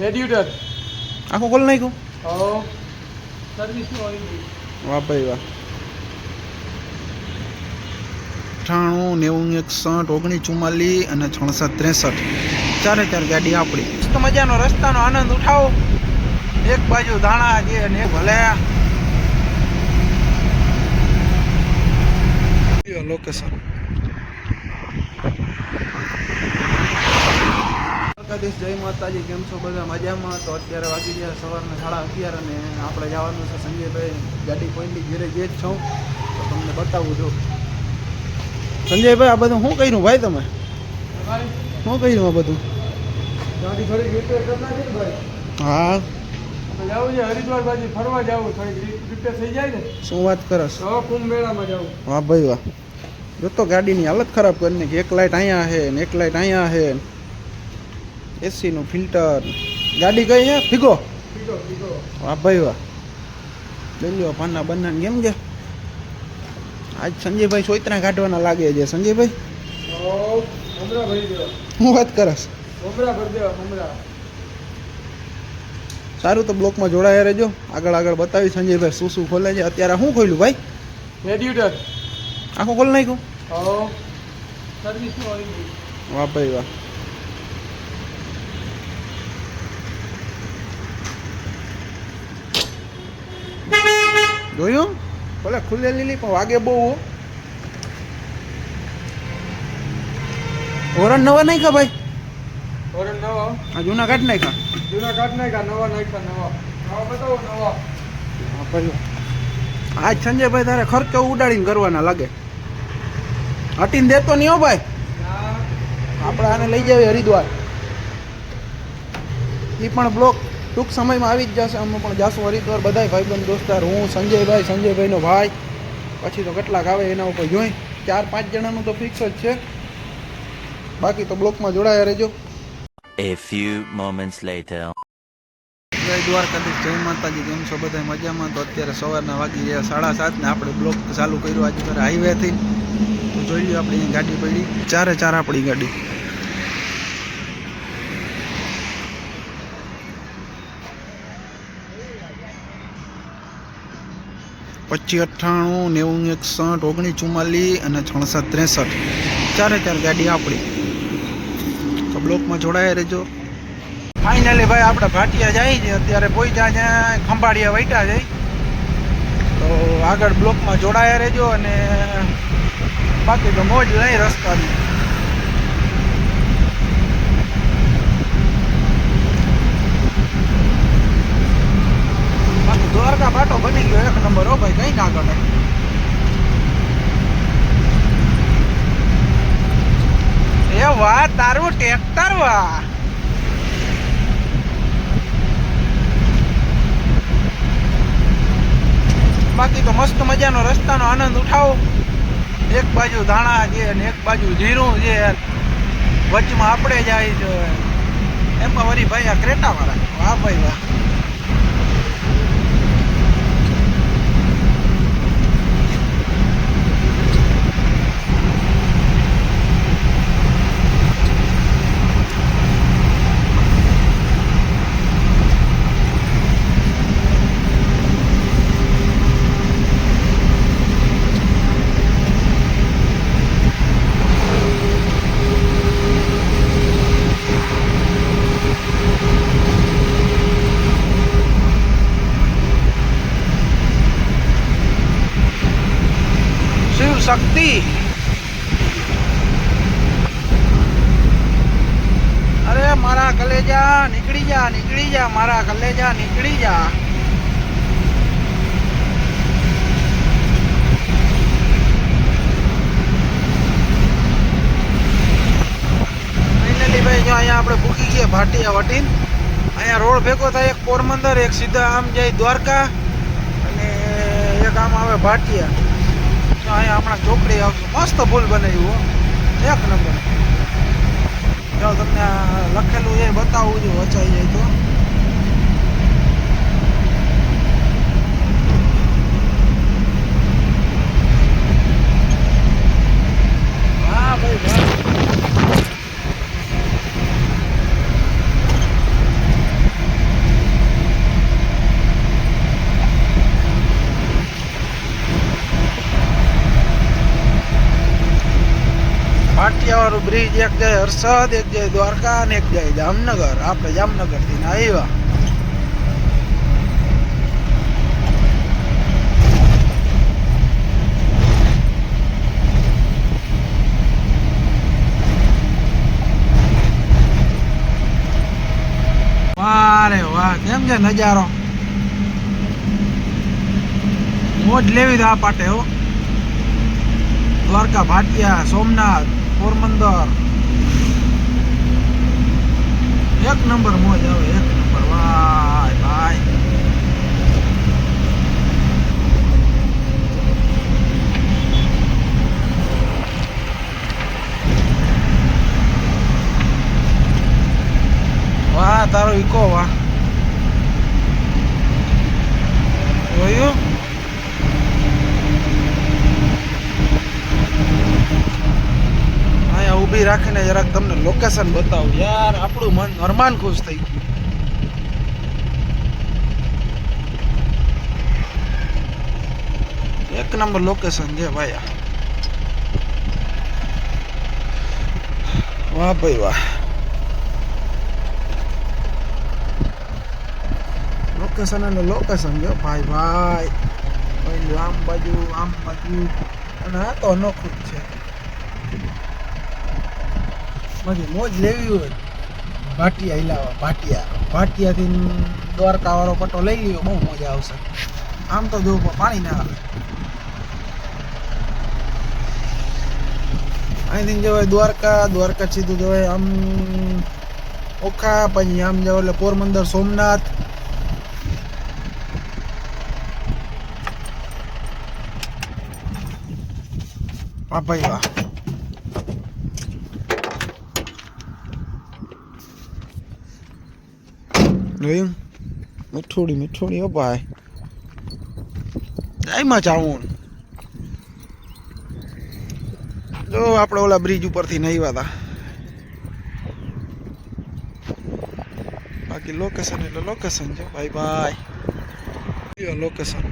Radiator આખું ખોલી નાખ્યો? હો સર્વિસનું ઓઇલ વાહ ભાઈ વાહ. અઠ્ઠાણું નેવું એકસઠ ઓગણીસ ચુમ્માલીસ અને છણસઠ ત્રેસઠ. ચારે ચાર ગાડી આપણી. મસ્ત મજાનો રસ્તાનો આનંદ ઉઠાવો. એક બાજુ ધાણા છે અને એક ભલે. લોકેશન દ્વારકાધીશ જય માતાજી કેમ છો બધા? મજામાં? તો અત્યારે વાગી ગયા સવારના સાડા અગિયાર અને આપણે જવાનું છે સંજયભાઈ ગાડી કોઈની ઘેરે જે જ છું? તો તમને બતાવું છું. સંજયભાઈ આ બધું શું કર્યું ભાઈ તમે? શું કર્યું આ બધું? ગાડી થોડી રિપેર કરતા છે ભાઈ. હા. જવું છે હરિદ્વાર બાજુ ફરવા જવું થોડી રિપેર થઈ જાય ને? શું વાત કરસ તો કુંભ મેળામાં જવું. વાહ ભાઈ વાહ. જો તો ગાડીની હાલત ખરાબ કરી નાખી એક લાઇટ અહીંયા છે ને એક લાઇટ અહીંયા છે એસીનું ફિલ્ટર. ગાડી કઈ છે? ફીગો વાહ ભાઈ વાહ. લઈ લ્યો પાના બના કેમ છે આજ સંજયભાઈ સોયત્રા કાઢવાના લાગે છે. સંજયભાઈ? હો વાત કરસ? સારું તો બ્લોકમાં જોડાયા રહેજો. આગળ આગળ બતાવી સંજયભાઈ શું શું ખોલે છે. અત્યારે શું ખોલ્યું ભાઈ? રેડિએટર. આખું ખોલ નાખ્યું? વાહ ભાઈ વાહ. જોયું? ભલે ખુલેલી પણ વાગે બહુ ઓરણ નવા નહીં કા ભાઈ? ઓરણ નવા? આ જૂના કાઢ નાખ્યા? જૂના કાઢ નાખ્યા નવા નાખ્યા નવા. નવા બતાવો નવા. હા વાહ. આજ સંજયભાઈ તારે ખર્ચો ઉડાડીને કરવાના લાગે. હટીને દેતો નહીં હો ભાઈ. આપણે આને લઈ જાવી હરિદ્વાર. એ પણ બ્લોક ટૂંક સમયમાં આવી જ જશે. અમે પણ જાશું હરિદ્વાર. બધાય ભાઈબંધ દોસ્તાર હું સંજયભાઈ સંજયભાઈનો ભાઈ. પછી તો કેટલાક આવે એના ઉપર જોઈ. ચાર પાંચ જણાનું તો ફિક્સ જ છે. બાકી તો બ્લોકમાં જોડાયા રહેજો. A few moments later. જય દ્વારકાધીશ. જય માતાજી. કેમ છો? બધા મજામાં? તો અત્યારે સવારના વાગી રહ્યા સાડા સાત ને આપણે બ્લોક ચાલુ કર્યું. આજે હાઈવેથી. તો જોઈ લ્યો આપણી ગાડી પડી. ચારે ચાર આપણી ગાડી. પચીસ અઠ્ઠાણું નેવું, એકસઠ, ઓગણીસ, ચુમ્માલીસ અને છણસઠ ત્રેસઠ. ચારે ચાર ગાડી આપણી. તો બ્લોકમાં જોડાયા રહેજો. ફાઇનલી ભાઈ, આપણે ભાટિયા જાય છે. અત્યારે પહોંચ્યા ત્યાં ખંભાળિયા વૈટા જાય તો આગળ બ્લોકમાં જોડાયા રહેજો અને બાકી તો મોજ નહીં રસ્તાની. દ્વારકા બાટો બની ગયો, એક નંબર. હો ભાઈ, કઈ ના ગણે એ વાહ તારું ટ્રેક્ટર વાહ. બાકી તો મસ્ત મજાનો રસ્તાનો આનંદ ઉઠાવો. એક બાજુ ધાણા છે અને એક બાજુ જીરું છે. વચમાં આપણે જાય છે. એમાં વરી ભાઈ આ ક્રેટા વાળા વાહ ભાઈ વાહ. શિવ શક્તિ અરે મારા કલેજા નીકળી જા નીકળી જા મારા કલેજા નીકળી જા ફાઇનલી ભાઈ, જો અહીંયા આપણે પૂકી ગયા ભાટિયા વટીન. અહીંયા રોડ ભેગો થાય, એક પોરબંદર, એક સીધા આમ જાય દ્વારકા, અને એક આમ આવે ભાટિયા. તો અહીંયા હમણાં ચોકડી આવશે. મસ્ત પુલ બનાવ્યું એક નંબર. જો તમને લખેલું એ બતાવું જો વચાઈ જાય તો વાહ ભાઈ વાહ વાળું બ્રિજ એક જાય હર્ષદ, એક જાય દ્વારકા અને એક જાય જામનગર. આપણે જામનગરથી આવ્યા. વાહ વાહ, કેમ છે નજારો? મોજ લેવી તો આ પાટે હો. દ્વારકા, ભાટિયા, સોમનાથ. પોરબંદર એક નંબર મોજ આવે એક નંબર વાય ભાઈ વાહ તારો ઈકો વાહ જોયું અહીંયા ઊભી રાખીને જરાક તમને લોકેશન બતાવું. યાર, આપણું મન અરમાન ખુશ થઈ ગયું. એક નંબર લોકેશન છે ભાઈ વાહ ભાઈ વાહ. લોકેશન અને લોકેશન જો ભાઈ ભાઈ. આમ બાજુ આમ બાજુ. અને આ તો અનોખું જ છે. બાકી મોજ લેવી હોય. ભાટિયા હિલાવા, ભાટિયા. ભાટિયાથી દ્વારકા વાળો પટ્ટો લઈ લીધો બહુ મજા આવશે. આમ તો જો પાણી ના આવે. અહીંથી જવાય દ્વારકા દ્વારકા સીધું જવાય આમ ઓખા, પછી આમ જવાય એટલે પોરબંદર, સોમનાથ. વાહ ભાઈ વાહ. જોયું મીઠોડી મીઠોડી, હો ભાઈ. એમાં ચાવું જો આપણે ઓલા બ્રિજ ઉપરથી નહીં હતા બાકી લોકેશન એટલે લોકેશન છે. ભાઈ ભાઈ. લોકેશન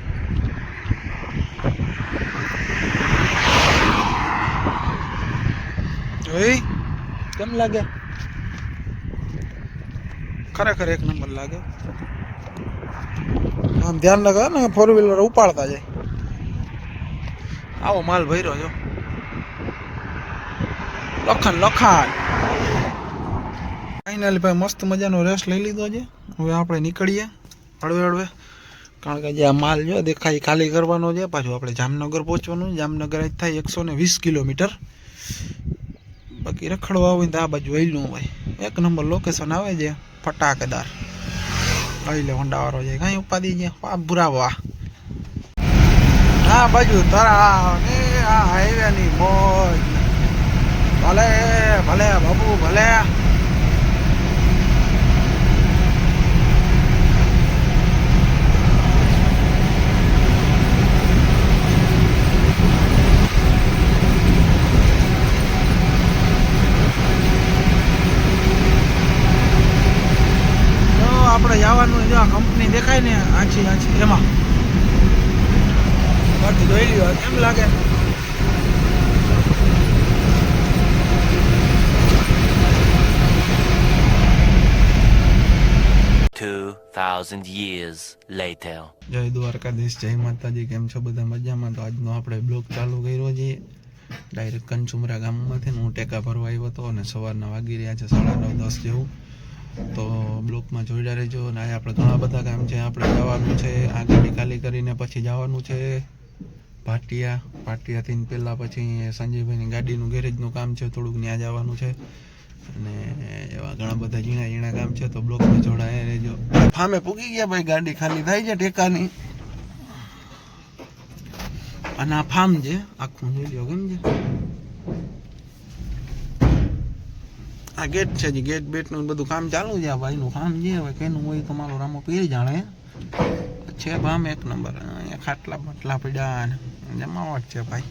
જોઈ કેમ લાગે? ખરેખર એક નંબર લાગે. આમ ધ્યાન લગાવે ને ફોર વ્હીલર ઉપાડતા જાય. આવો માલ ભર્યો છો લખન, લખાણ. ફાઇનલી ભાઈ મસ્ત મજાનો રેસ્ટ લઈ લીધો છે. હવે આપણે નીકળીએ હળવે હળવે. કારણ કે જે આ માલ જો દેખાય ખાલી કરવાનો છે. પાછું આપણે જામનગર પહોંચવાનું. જામનગર જ થાય એકસો ને વીસ કિલોમીટર. બાકી રખડવા હોય તો આ બાજુ વહેલું હોય. એક નંબર લોકેશન આવે છે. ફટાકેદાર. એટલે હોન્ડાવાળો છે કાંઈ ઉપાધિ છે. આ બુરા વાહ આ બાજુ તળાવ ને આ હાઈવેની મોજ. ભલે ભલે બાબુ, ભલે તો આપણે જવાનું જો આ કંપની દેખાય ને આછી આછી એમાં. બાકી જોઈ લ્યો કેમ લાગે? Two thousand years later. જય દ્વારકાધીશ જય માતાજી કેમ છો બધા મજામાં? તો આજનો આપણે બ્લોગ ચાલુ કર્યો છે. ડાયરેક્ટ કંચુમરા ગામમાંથી હું ટેકા ભરવા આવ્યો હતો અને સવારના વાગી રહ્યા છે સાડા નવ દસ જેવું. તો બ્લોકમાં જોઈડા રહેજો આજે આપણે ઘણા બધા કામ છે. આપણે જવાનું છે આ ગાડી ખાલી કરીને પછી જવાનું છે. ભાટિયા ભાટિયાથી પહેલાં પછી સંજયભાઈની ગાડીનું ગેરેજનું કામ છે, થોડુંક ત્યાં જવાનું છે. અને એવા ઘણા બધા ઝીણા ઝીણા કામ છે, તો બ્લોકમાં જોડાયા રહેજો. ફામે પૂગી ગયા ભાઈ ગાડી ખાલી થાય છે ટેકાની અને આ ફાર્મ છે, આખું જોઈ લો કેમ છે આ ગેટ છે જે ગેટ બેટનું બધું કામ ચાલુ છે આ ભાઈનું. કામ જે હવે કેનું હોય તો મારો રામો પીર જાણે. છે ભામ એક નંબર, અહીંયા ખાટલા બાટલા પડ્યા અને જમાવટ છે ભાઈ.